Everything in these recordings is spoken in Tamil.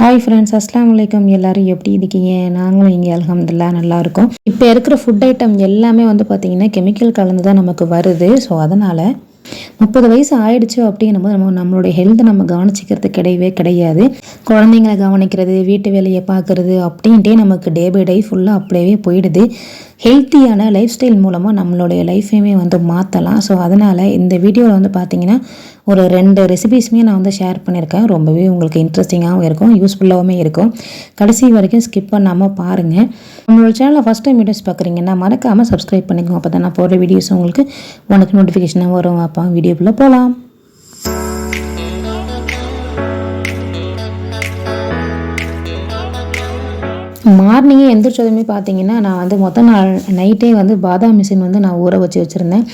ஹாய் ஃப்ரெண்ட்ஸ் அஸ்லாம் வலைக்கம் எல்லாரும் எப்படி இருக்கீங்க? நாங்களும் இங்கே அலகம்துல்லா நல்லா இருக்கோம் இப்போ இருக்கிற ஃபுட் ஐட்டம் எல்லாமே வந்து பார்த்திங்கன்னா கெமிக்கல் கலந்து தான் நமக்கு வருது. ஸோ அதனால் முப்பது வயசு ஆயிடுச்சு அப்படின்னும் போது நம்ம நம்மளுடைய ஹெல்த்தை நம்ம கவனிச்சிக்கிறது கிடையவே கிடையாது. குழந்தைங்களை கவனிக்கிறது வீட்டு வேலையை பார்க்குறது அப்படின்ட்டே நமக்கு டே பை டே ஃபுல்லாக அப்படியே போயிடுது. ஹெல்த்தியான லைஃப் ஸ்டைல் மூலமாக நம்மளுடைய லைஃப்பையுமே வந்து மாற்றலாம் ஸோ அதனால் இந்த வீடியோவில் வந்து பார்த்தீங்கன்னா ஒரு ரெண்டு ரெசிபீஸுமே நான் வந்து ஷேர் பண்ணியிருக்கேன் ரொம்பவே உங்களுக்கு இன்ட்ரெஸ்டிங்காகவும் இருக்கும் யூஸ்ஃபுல்லாகவும் இருக்கும். கடைசி வரைக்கும் ஸ்கிப் பண்ணாமல் பாருங்கள் நம்மளோட சேனலில் ஃபஸ்ட் டைம் வீடியோஸ் பார்க்குறீங்கன்னா மறக்காமல் சப்ஸ்கிரைப் பண்ணிக்கோங்க. அப்போ தான் நான் போடுற வீடியோஸ் உங்களுக்கு உனக்கு நோட்டிஃபிகேஷனாக வரும். அப்பா வீடியோக்குள்ளே போகலாம் மார்னிங்கே எந்திரிச்சதுமே பார்த்தீங்கன்னா நான் வந்து மொத்த நாள் நைட்டே வந்து பாதாம் மிஷின் வந்து நான் ஊற வச்சு வச்சுருந்தேன்.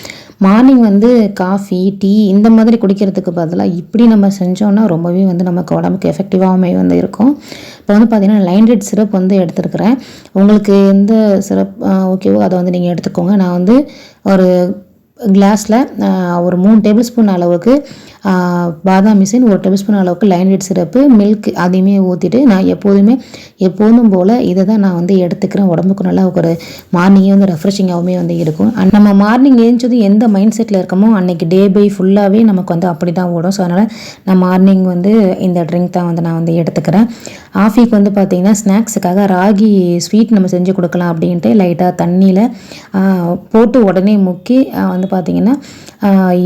மார்னிங் வந்து காஃபி டீ இந்த மாதிரி குடிக்கிறதுக்கு பதிலாக இப்படி நம்ம செஞ்சோன்னா ரொம்பவே வந்து நமக்கு உடம்புக்கு எஃபெக்டிவாகவே வந்து இருக்கும். இப்போ வந்து பார்த்திங்கன்னா லைன்டெட் சிரப் வந்து எடுத்துருக்குறேன். உங்களுக்கு எந்த சிரப் ஓகேவோ அதை வந்து நீங்கள் எடுத்துக்கோங்க. நான் வந்து ஒரு கிளாஸில் ஒரு மூணு டேபிள் ஸ்பூன் அளவுக்கு பாதாம் மிஷின் ஒரு டேபிள் ஸ்பூன் அளவுக்கு லைன்வெட் சிரப்பு மில்க் அதையுமே ஊற்றிட்டு நான் எப்போதுமே எப்போதும் போல் இதை தான் நான் வந்து எடுத்துக்கிறேன். உடம்புக்கு நல்லா ஒரு மார்னிங்கே வந்து ரெஃப்ரெஷிங்காகவுமே வந்து இருக்கும். நம்ம மார்னிங் ஏஞ்சதும் எந்த மைண்ட் செட்டில் இருக்கமோ அன்றைக்கி டே பை ஃபுல்லாகவே நமக்கு வந்து அப்படி தான் ஓடும். ஸோ அதனால் நான் மார்னிங் வந்து இந்த ட்ரிங்க் தான் வந்து நான் வந்து எடுத்துக்கிறேன். ஆஃபிக்கு வந்து பார்த்திங்கன்னா ஸ்நாக்ஸுக்காக ராகி ஸ்வீட் நம்ம செஞ்சு கொடுக்கலாம் அப்படின்ட்டு லைட்டாக தண்ணியில் போட்டு உடனே முக்கி வந்து பார்த்திங்கன்னா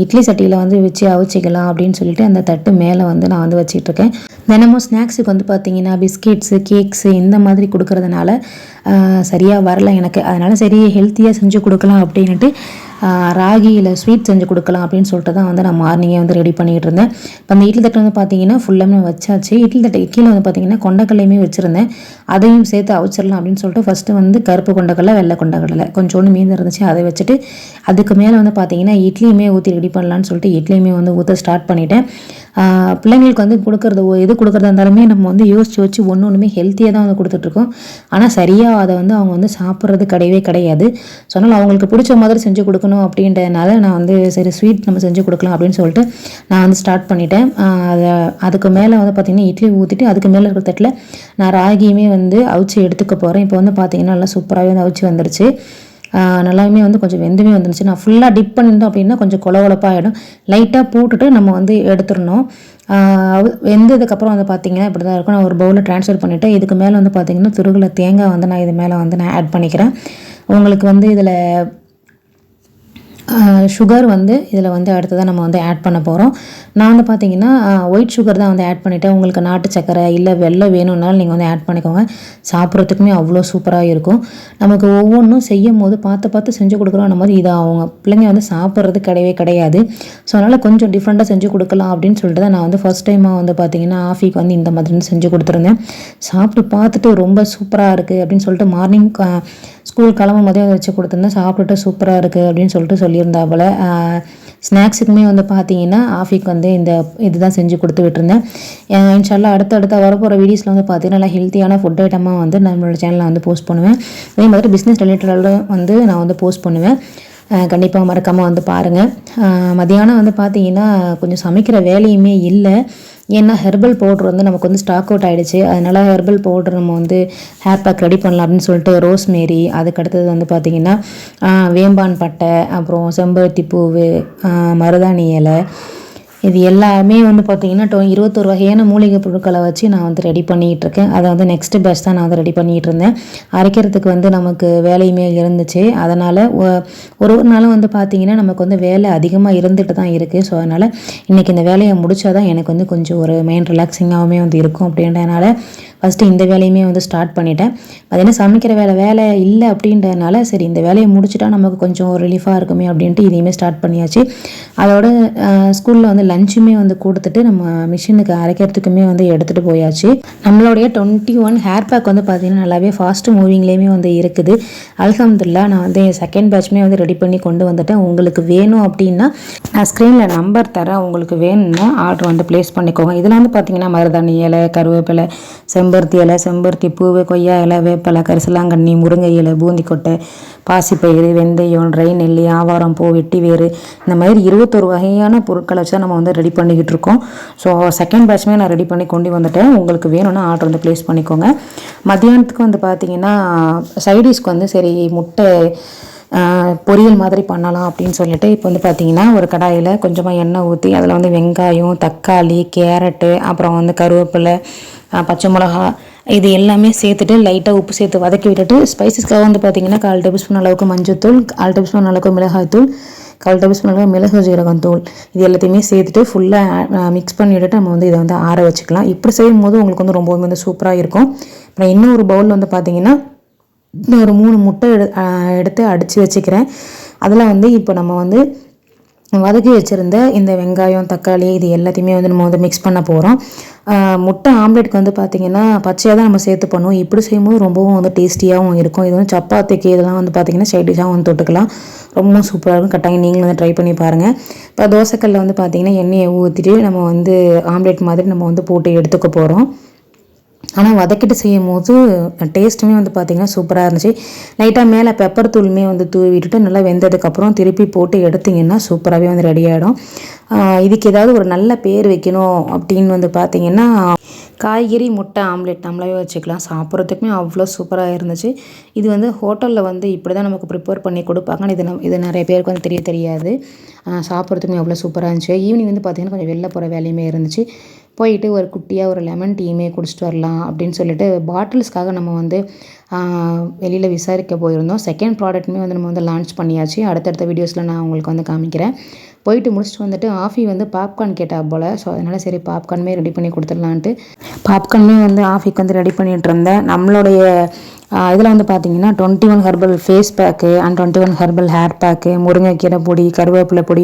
இட்லி சட்டியில் வந்து வச்சு அவிச்சிக்கலாம் அப்படின்னு சொல்லிட்டு அந்த தட்டு மேலே வந்து நான் வந்து வச்சிட்ருக்கேன். தினமும் ஸ்நாக்ஸுக்கு வந்து பார்த்தீங்கன்னா பிஸ்கெட்ஸு கேக்ஸு இந்த மாதிரி கொடுக்கறதுனால சரியாக வரல எனக்கு. அதனால் சரி ஹெல்த்தியாக செஞ்சு கொடுக்கலாம் அப்படின்ட்டு ராகியில் ஸ்வீட் செஞ்சு கொடுக்கலாம் அப்படின்னு சொல்லிட்டு தான் வந்து நான் மார்னிங்கே வந்து ரெடி பண்ணிகிட்டு இருந்தேன். இப்போ அந்த இட்லி தட்டை வந்து பார்த்தீங்கன்னா ஃபுல்லாமே வச்சாச்சு. இட்லி தட்டை கீழே வந்து பார்த்தீங்கன்னா கொண்டக்கல்லையுமே வச்சுருந்தேன். அதையும் சேர்த்து அவிச்சிடலாம் அப்படின்னு சொல்லிட்டு ஃபஸ்ட்டு வந்து கருப்பு கொண்டக்கடலை வெள்ளை கொண்டக்கடலை கொஞ்சோண்டு மீந்து இருந்துச்சு அதை வச்சுட்டு அதுக்கு மேலே வந்து பார்த்தீங்கன்னா இட்லியுமே ஊற்றி ரெடி பண்ணலான்னு சொல்லிட்டு இட்லியுமே வந்து ஊற்ற ஸ்டார்ட் பண்ணிட்டேன். பிள்ளைங்களுக்கு வந்து கொடுக்குறது எது கொடுக்குறதா இருந்தாலுமே நம்ம வந்து யோசிச்சு வச்சு ஒன்று ஒன்றுமே ஹெல்த்தியாக தான் வந்து கொடுத்துட்ருக்கோம் ஆனால் சரியாக அதை வந்து அவங்க வந்து சாப்பிட்றது கிடையவே கிடையாது. ஸோ அதனால் அவங்களுக்கு பிடிச்ச மாதிரி செஞ்சு கொடுக்கணும் அப்படின்றதுனால நான் வந்து சரி ஸ்வீட் நம்ம செஞ்சு கொடுக்கலாம் அப்படின்னு சொல்லிட்டு நான் வந்து ஸ்டார்ட் பண்ணிட்டேன். அதை அதுக்கு மேலே வந்து பார்த்திங்கன்னா இட்லி ஊற்றிட்டு அதுக்கு மேலே இருக்கிற தட்டில் நான் ராகியுமே வந்து அவிச்சு எடுத்துக்க போகிறேன் இப்போ வந்து பார்த்திங்கன்னா நல்லா சூப்பராகவே வந்து அவிச்சு வந்துருச்சு. நல்லாவுமே வந்து கொஞ்சம் வெந்துமே வந்துருச்சு. நான் ஃபுல்லாக டிப் பண்ணியிருந்தோம் அப்படின்னா கொஞ்சம் கொலகொலப்பாகிடும் லைட்டாக போட்டுட்டு நம்ம வந்து எடுத்துடணும். வெந்ததுக்கப்புறம் வந்து பார்த்திங்கன்னா இப்படி தான் இருக்கும். நான் ஒரு பவுலில் ட்ரான்ஸ்ஃபர் பண்ணிவிட்டு இதுக்கு மேலே வந்து பார்த்திங்கன்னா துருகில் தேங்காய் வந்து நான் இது மேலே வந்து நான் ஆட் பண்ணிக்கிறேன். உங்களுக்கு வந்து இதில் சுகர் வந்து இதில் வந்து அடுத்ததாக நம்ம வந்து ஆட் பண்ண போகிறோம் நான் வந்து பார்த்தீங்கன்னா ஒயிட் சுகர் தான் வந்து ஆட் பண்ணிவிட்டேன் உங்களுக்கு நாட்டு சக்கரை இல்லை வெள்ளம் வேணும்னாலும் நீங்கள் வந்து ஆட் பண்ணிக்கோங்க. சாப்பிட்றதுக்குமே அவ்வளோ சூப்பராக இருக்கும். நமக்கு ஒவ்வொன்றும் செய்யும் போது பார்த்து பார்த்து செஞ்சு கொடுக்குறோம் போது இதை அவங்க பிள்ளைங்க வந்து சாப்பிட்றது கிடையவே கிடையாது. ஸோ அதனால் கொஞ்சம் டிஃப்ரெண்ட்டாக செஞ்சு கொடுக்கலாம் அப்படின்னு சொல்லிட்டு தான் நான் வந்து ஃபஸ்ட் டைமாக வந்து பார்த்தீங்கன்னா ஆஃபிக்கு வந்து இந்த மாதிரி செஞ்சு கொடுத்துருந்தேன். சாப்பிட்டு பார்த்துட்டு ரொம்ப சூப்பராக இருக்குது அப்படின்னு சொல்லிட்டு மார்னிங் ஸ்கூல் கிளம்பும் போதே வச்சு கொடுத்துருந்தேன் சாப்பிட்டுட்டு சூப்பராக இருக்குது அப்படின்னு சொல்லிட்டு சொல்லியிருந்தா ஸ்நாக்ஸுக்குமே வந்து பார்த்தீங்கன்னா ஆஃபிக்கு வந்து இந்த இதுதான் செஞ்சு கொடுத்து விட்டுருந்தேன். இன்ஷால்லாம் அடுத்த அடுத்த வரப்போகிற வீடியோஸில் வந்து பார்த்தீங்கன்னா நல்லா ஹெல்த்தியான ஃபுட் ஐட்டமாக வந்து நம்மளோட சேனலில் வந்து போஸ்ட் பண்ணுவேன். அதே மாதிரி பிஸ்னஸ் ரிலேட்டடாலும் வந்து நான் வந்து போஸ்ட் பண்ணுவேன். கண்டிப்பாக மறக்காமல் வந்து பாருங்கள் மதியானம் வந்து பார்த்தீங்கன்னா கொஞ்சம் சமைக்கிற வேலையுமே இல்லை. ஏன்னா ஹெர்பல் பவுட்ரு வந்து நமக்கு வந்து ஸ்டாக் அவுட் ஆகிடுச்சு அதனால் ஹெர்பல் பவுட்ரு நம்ம வந்து ஹேர் பேக் ரெடி பண்ணலாம் அப்படின்னு சொல்லிட்டு ரோஸ் மேரி அதுக்கடுத்தது வந்து பார்த்திங்கன்னா வேம்பான் பட்டை அப்புறம் செம்பருத்தி பூவு மருதாணி இலை இது எல்லாமே வந்து பார்த்திங்கன்னா டொ இருபத்தொரு வகையான மூலிகை பொருட்களை வச்சு நான் வந்து ரெடி பண்ணிகிட்டு இருக்கேன் அதை வந்து நெக்ஸ்ட் பேட்ச் தான் நான் வந்து ரெடி பண்ணிகிட்டு இருந்தேன் அரைக்கிறதுக்கு வந்து நமக்கு வேலையுமே இருந்துச்சு. அதனால் ஒரு ஒரு நாளும் வந்து பார்த்திங்கன்னா நமக்கு வந்து வேலை அதிகமாக இருந்துட்டு தான் இருக்குது ஸோ அதனால் இன்றைக்கி இந்த வேலையை முடித்தா தான் எனக்கு வந்து கொஞ்சம் ஒரு மைண்ட் ரிலாக்ஸிங்காகவுமே வந்து இருக்கும் அப்படின்றதுனால ஃபஸ்ட்டு இந்த வேலையுமே வந்து ஸ்டார்ட் பண்ணிட்டேன். அது என்ன சமைக்கிற வேலை வேலை இல்லை அப்படின்றதுனால சரி இந்த வேலையை முடிச்சுட்டா நமக்கு கொஞ்சம் ரிலீஃபாக இருக்குமே அப்படின்ட்டு இதையுமே ஸ்டார்ட் பண்ணியாச்சு. அதோட ஸ்கூலில் வந்து லஞ்சுமே வந்து கொடுத்துட்டு நம்ம மிஷினுக்கு அரைக்கிறதுக்குமே வந்து எடுத்துகிட்டு போயாச்சு. நம்மளுடைய டுவெண்ட்டி ஒன் ஹேர் பேக் வந்து பார்த்திங்கன்னா நல்லாவே ஃபாஸ்ட் மூவிங்லேயுமே வந்து இருக்குது. அலகம்துல்லா நான் வந்து செகண்ட் பேட்ச்மே வந்து ரெடி பண்ணி கொண்டு வந்துட்டேன். உங்களுக்கு வேணும் அப்படின்னா நான் ஸ்க்ரீனில் நம்பர் தரேன். உங்களுக்கு வேணும்னா ஆர்டர் வந்து ப்ளேஸ் பண்ணிக்கோங்க. இதில் வந்து பார்த்திங்கன்னா மருதாணி இலை கருவேப்பிலை செம்பு செம்பருத்தி இலை செம்பருத்தி பூவு கொய்யா இலை வேப்பலை கரிசலாங்கண்ணி முருங்கை இலை பூந்திக்கொட்டை பாசிப்பயிறு வெந்தயம் ட்ரை நெல்லி ஆவாரம் பூ வெட்டி வேறு. இந்த மாதிரி இருபத்தொரு வகையான பொருட்களை வச்சு நம்ம வந்து ரெடி பண்ணிக்கிட்டு இருக்கோம். ஸோ செகண்ட் பேட்ச்மே நான் ரெடி பண்ணி கொண்டு வந்துட்டேன். உங்களுக்கு வேணும்னா ஆர்டர் வந்து ப்ளேஸ் பண்ணிக்கோங்க. மத்தியானத்துக்கு வந்து பார்த்தீங்கன்னா சைடிஷ்க்கு வந்து சரி முட்டை பொரியல் மாதிரி பண்ணலாம் அப்படின்னு சொல்லிட்டு இப்போ வந்து பார்த்தீங்கன்னா ஒரு கடாயில் கொஞ்சமாக எண்ணெய் ஊற்றி அதில் வந்து வெங்காயம் தக்காளி கேரட்டு அப்புறம் வந்து கருவேப்பிலை பச்சை மிளகா இது எல்லாமே சேர்த்துட்டு லைட்டாக உப்பு சேர்த்து வதக்கி விட்டுட்டு ஸ்பைசஸ்க்காக வந்து பார்த்தீங்கன்னா கால் டேபிள் ஸ்பூன் அளவுக்கு மஞ்சத்தூள் கால் டேபிள் ஸ்பூன் அளவுக்கு மிளகாய்த்தூள் கால் டேபிள் ஸ்பூன் அளவுக்கு மிளகு ஜீரகம் தூள் இது எல்லாத்தையுமே சேர்த்துட்டு ஃபுல்லாக மிக்ஸ் பண்ணி விட்டுட்டு நம்ம வந்து இதை வந்து ஆற வச்சுக்கலாம். இப்படி செய்யும் போது உங்களுக்கு வந்து ரொம்பவுமே வந்து சூப்பராக இருக்கும். அப்புறம் இன்னொரு பவுல் வந்து பார்த்திங்கன்னா இன்னும் ஒரு மூணு முட்டை எடு எடுத்து அடித்து வச்சுக்கிறேன். அதில் வந்து இப்போ நம்ம வந்து வதக்கி வச்சுருந்த இந்த வெங்காயம் தக்காளி இது எல்லாத்தையுமே வந்து நம்ம வந்து மிக்ஸ் பண்ண போகிறோம் முட்டை ஆம்லெட்க்கு வந்து பார்த்திங்கன்னா பச்சையாக தான் நம்ம சேர்த்து பண்ணுவோம். இப்படி செய்யும்போது ரொம்பவும் வந்து டேஸ்டியாகவும் இருக்கும். இது வந்து சப்பாத்திக்கு இதெல்லாம் வந்து பார்த்திங்கன்னா சைடிஷாக வந்து தொட்டுக்கலாம். ரொம்ப சூப்பராக இருக்கும். கட்டாயம் நீங்களும் வந்து ட்ரை பண்ணி பாருங்கள் இப்போ தோசைக்கல்லில் வந்து பார்த்திங்கன்னா எண்ணெயை ஊற்றிட்டு நம்ம வந்து ஆம்லெட் மாதிரி நம்ம வந்து போட்டு எடுத்துக்க போகிறோம் ஆனால் வதக்கிட்டு செய்யும் போது டேஸ்ட்டுமே வந்து பார்த்திங்கன்னா சூப்பராக இருந்துச்சு. லைட்டாக மேலே பெப்பர் தூளுமே வந்து தூவி விட்டுட்டு நல்லா வெந்ததுக்கப்புறம் திருப்பி போட்டு எடுத்திங்கன்னா சூப்பராகவே வந்து ரெடி ஆகிடும் இதுக்கு ஏதாவது ஒரு நல்ல பேர் வைக்கணும் அப்படின்னு வந்து பார்த்திங்கன்னா காய்கறி முட்டை ஆம்லெட் நம்மளாவே வச்சுக்கலாம். சாப்பிட்றதுக்குமே அவ்வளோ சூப்பராக இருந்துச்சு. இது வந்து ஹோட்டலில் வந்து இப்படி தான் நமக்கு ப்ரிப்பேர் பண்ணி கொடுப்பாங்க. ஆனால் இது நம்ம இது நிறைய பேருக்கு வந்து தெரிய தெரியாது. சாப்பிட்றதுக்குமே அவ்வளோ சூப்பராக இருந்துச்சு. ஈவினிங் வந்து பார்த்திங்கன்னா கொஞ்சம் வெளில போகிற வேலையுமே இருந்துச்சு. போயிட்டு ஒரு குட்டியாக ஒரு லெமன் டீயுமே குடிச்சிட்டு வரலாம் அப்படின்னு சொல்லிட்டு பாட்டில்ஸ்க்காக நம்ம வந்து வெளியில் விசாரிக்க போயிருந்தோம். செகண்ட் ப்ராடக்ட்டுமே வந்து நம்ம வந்து லான்ச் பண்ணியாச்சு. அடுத்தடுத்த வீடியோஸில் நான் உங்களுக்கு வந்து காமிக்கிறேன். போயிட்டு முடிச்சுட்டு வந்துட்டு ஆஃபி வந்து பாப்கார்ன் கேட்டா போல். ஸோ அதனால் சரி பாப்கார்னுமே ரெடி பண்ணி கொடுத்துடலான்ட்டு. பாப்கார்னுமே வந்து ஆஃபிக்கு வந்து ரெடி பண்ணிகிட்டு இருந்தேன். நம்மளுடைய இதில் வந்து பார்த்தீங்கன்னா twenty one herbal face pack and twenty one herbal hair pack முருங்கைக்கீரை பொடி கருவேப்பிலை பொடி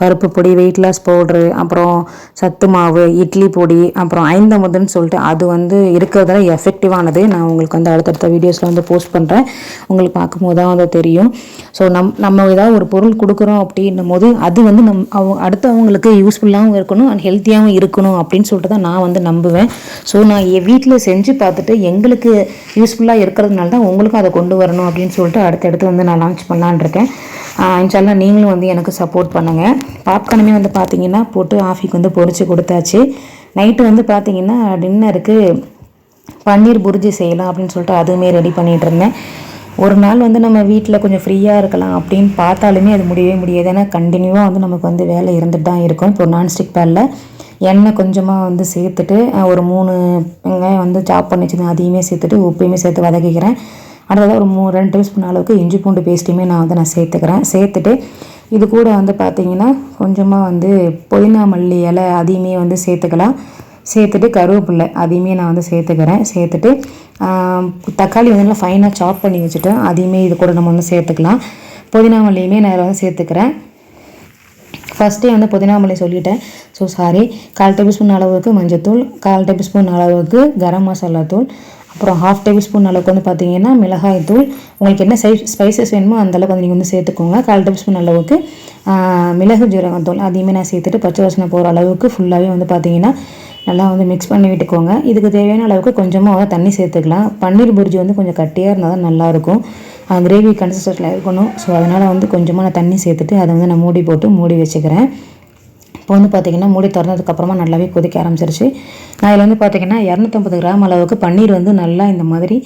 பருப்பு பொடி வெயிட் லாஸ் பவுட்ரு அப்புறம் சத்து மாவு இட்லி பொடி அப்புறம் ஐந்தமுதுன்னு சொல்லிட்டு அது வந்து இருக்கிறதுல எஃபெக்டிவானது நான் உங்களுக்கு வந்து அடுத்தடுத்த வீடியோஸில் வந்து போஸ்ட் பண்ணுறேன் உங்களுக்கு பார்க்கும்போது தான் வந்து தெரியும். ஸோ நம் நம்ம ஏதாவது ஒரு பொருள் கொடுக்குறோம் அப்படின்னும் போது அது வந்து நம் அவங்க அடுத்தவங்களுக்கு யூஸ்ஃபுல்லாகவும் இருக்கணும் அண்ட் ஹெல்த்தியாகவும் இருக்கணும் அப்படின்னு சொல்லிட்டு தான் நான் வந்து நம்புவேன். ஸோ நான் என் வீட்டில் செஞ்சு பார்த்துட்டு எங்களுக்கு யூஸ்ஃபுல்லாக இருக்கிறதுனால தான் உங்களுக்கும் அதை கொண்டு வரணும் அப்படின்னு சொல்லிட்டு அடுத்தடுத்து வந்து நான் லான்ச் பண்ணலான்னு இருக்கேன். இன்ஷால்லாம் நீங்களும் வந்து எனக்கு சப்போர்ட் பண்ணுங்கள் பாப்கார்னுமே வந்து பார்த்தீங்கன்னா போட்டு ஆஃபிக்கு வந்து பொறிச்சு கொடுத்தாச்சு. நைட்டு வந்து பார்த்தீங்கன்னா டின்னருக்கு பன்னீர் புரிஜி செய்யலாம் அப்படின்னு சொல்லிட்டு அதுவுமே ரெடி பண்ணிகிட்டு இருந்தேன். ஒரு நாள் வந்து நம்ம வீட்டில் கொஞ்சம் ஃப்ரீயாக இருக்கலாம் அப்படின்னு பார்த்தாலுமே அது முடியவே முடியாது. ஏன்னா கண்டினியூவாக வந்து நமக்கு வந்து வேலை இருந்துட்டு தான் இருக்கும். இப்போ நான்ஸ்டிக் பேனில் எண்ணெய் கொஞ்சமாக வந்து சேர்த்துட்டு ஒரு மூணு வெங்காயம் வந்து சாப் பண்ணி வச்சுருந்தேன். அதையுமே சேர்த்துட்டு உப்பையுமே சேர்த்து வதக்கிக்கிறேன். அடுத்ததாக ஒரு மூ ரெண்டு டேபிள் ஸ்பூன் அளவுக்கு இஞ்சி பூண்டு பேஸ்ட்டையுமே நான் வந்து நான் சேர்த்துக்கிறேன். சேர்த்துட்டு இது கூட வந்து பார்த்தீங்கன்னா கொஞ்சமாக வந்து புதினா மல்லி இலை அதையுமே வந்து சேர்த்துக்கலாம். சேர்த்துட்டு கருவேப்பில்லை அதையுமே நான் வந்து சேர்த்துக்கிறேன். சேர்த்துட்டு தக்காளி வந்து நல்லா ஃபைனாக சாப் பண்ணி வச்சுட்டு அதையுமே இது கூட நம்ம வந்து சேர்த்துக்கலாம். புதினா மல்லியுமே நான் வந்து சேர்த்துக்கிறேன். ஃபஸ்ட்டே வந்து புதினா மல்லி சொல்லிட்டேன். ஸோ சாரி கால் டேபிள் ஸ்பூன் அளவுக்கு மஞ்சத்தூள் கால் டேபிள் ஸ்பூன் அளவுக்கு கரம் மசாலா தூள் அப்புறம் ஹாஃப் டேபிள் ஸ்பூன் அளவுக்கு வந்து பார்த்தீங்கன்னா மிளகாய் தூள். உங்களுக்கு என்ன சை ஸ்பைசஸ் வேணுமோ அந்த அளவுக்கு வந்து நீங்கள் வந்து சேர்த்துக்கோங்க. கால் டேபிள் ஸ்பூன் அளவுக்கு மிளகு ஜீரகம் தூள் அதையுமே நான் சேர்த்துட்டு பச்சை வாசனை போகிற அளவுக்கு ஃபுல்லாகவே வந்து பார்த்தீங்கன்னா நல்லா வந்து மிக்ஸ் பண்ணி விட்டுக்கோங்க. இதுக்கு தேவையான அளவுக்கு கொஞ்சமாக தண்ணி சேர்த்துக்கலாம். பன்னீர் புரிஜி வந்து கொஞ்சம் கட்டியாக இருந்தால் தான் நல்லாயிருக்கும் கிரேவி கன்சிஸ்டன்ட்டில் இருக்கணும். ஸோ அதனால் வந்து கொஞ்சமாக நான் தண்ணி சேர்த்துட்டு அதை வந்து நான் மூடி போட்டு மூடி வச்சுக்கிறேன். இப்போ வந்து பார்த்தீங்கன்னா மூடி திறந்ததுக்கப்புறமா நல்லாவே கொதிக்க ஆரம்பிச்சிருச்சு. நான் இதில் வந்து பார்த்தீங்கன்னா இரநூத்தம்பது கிராம் அளவுக்கு பன்னீர் வந்து நல்லா இந்த மாதிரி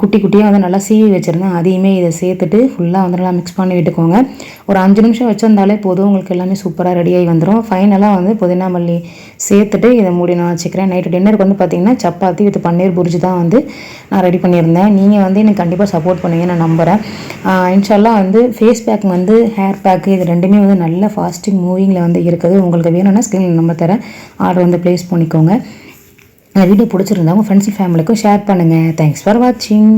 குட்டி குட்டியாக வந்து நல்லா சீவி வச்சுருந்தேன். அதையுமே இதை சேர்த்துட்டு ஃபுல்லாக வந்து நல்லா மிக்ஸ் பண்ணி விட்டுக்கோங்க. ஒரு அஞ்சு நிமிஷம் வச்சிருந்தாலே போதும் உங்களுக்கு எல்லாமே சூப்பராக ரெடியாகி வந்துடும் ஃபைனலாக வந்து புதினா மல்லி சேர்த்துட்டு இதை மூடி நான் வச்சுக்கிறேன். நைட்டு டின்னருக்கு வந்து பார்த்தீங்கன்னா சப்பாத்தி வித் பன்னீர் புரிஞ்சு தான் வந்து நான் ரெடி பண்ணியிருந்தேன். நீங்கள் வந்து எனக்கு கண்டிப்பாக சப்போர்ட் பண்ணுங்க நான் நம்புகிறேன் இன்ஷால்லாம் வந்து ஃபேஸ் பேக் வந்து ஹேர் பேக்கு இது ரெண்டுமே வந்து நல்ல ஃபாஸ்டிங் மூவிங்கில் வந்து இருக்குது. உங்களுக்கு வேணும்னா ஸ்க்ரீனில் நம்பர் தரேன். ஆர்டர் வந்து ப்ளேஸ் பண்ணிக்கோங்க. வீடியோ பிடிச்சிருந்தா உங்கள் ஃப்ரெண்ட்ஸ் ஃபேமிலிக்கும் ஷேர் பண்ணுங்கள் தேங்க்ஸ் ஃபார் வாட்சிங்